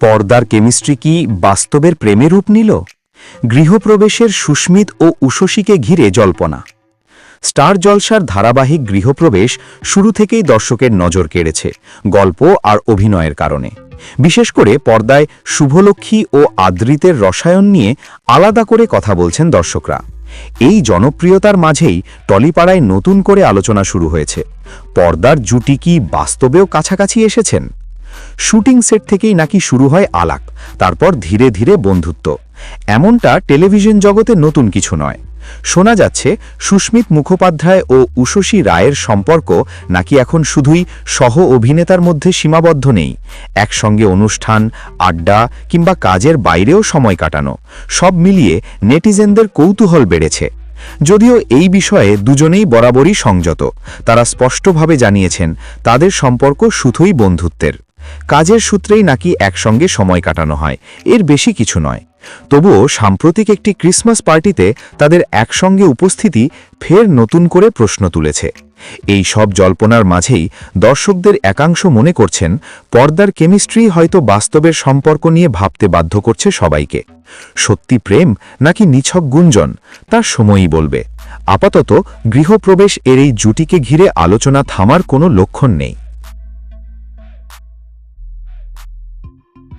পর্দার কেমিস্ট্রি কি বাস্তবের প্রেমে রূপ নিল? গৃহপ্রবেশের সুস্মিত ও উষসীকে ঘিরে জল্পনা। স্টার জলসার ধারাবাহিক গৃহপ্রবেশ শুরু থেকেই দর্শকের নজর কেড়েছে, গল্প আর অভিনয়ের কারণে। বিশেষ করে পর্দায় শুভলক্ষ্মী ও আদ্রিতের রসায়ন নিয়ে আলাদা করে কথা বলছেন দর্শকরা। এই জনপ্রিয়তার মাঝেই টলিপাড়ায় নতুন করে আলোচনা শুরু হয়েছে। পর্দার জুটি কি বাস্তবেও কাছাকাছি এসেছেন? শুটিং সেট থেকেই নাকি শুরু হয় আলাপ, তারপর ধীরে ধীরে বন্ধুত্ব। এমনটা টেলিভিশন জগতে নতুন কিছু নয়। শোনা যাচ্ছে, সুস্মিত মুখোপাধ্যায় ও উষসী রায়ের সম্পর্ক নাকি এখন শুধুই সহ অভিনেতার মধ্যে সীমাবদ্ধ নেই। একসঙ্গে অনুষ্ঠান, আড্ডা কিংবা কাজের বাইরেও সময় কাটানো, সব মিলিয়ে নেটিজেনদের কৌতূহল বেড়েছে। যদিও এই বিষয়ে দুজনেই বরাবরই সংযত, তারা স্পষ্টভাবে জানিয়েছেন, তাদের সম্পর্ক শুধুই বন্ধুত্বের। কাজের সূত্রেই নাকি একসঙ্গে সময় কাটানো হয়। এর বেশি কিছু নয়। তবুও সাম্প্রতিক একটি ক্রিসমাস পার্টিতে তাদের একসঙ্গে উপস্থিতি ফের নতুন করে প্রশ্ন তুলেছে। এই সব জল্পনার মাঝেই দর্শকদের একাংশ মনে করছেন, পর্দার কেমিস্ট্রি হয়তো বাস্তবের সম্পর্ক নিয়ে ভাবতে বাধ্য করছে সবাইকে। সত্যি প্রেম নাকি নিছক গুঞ্জন, তার সময়ই বলবে। আপাতত গৃহপ্রবেশ এর এই জুটিকে ঘিরে আলোচনা থামার কোনো লক্ষণ নেই।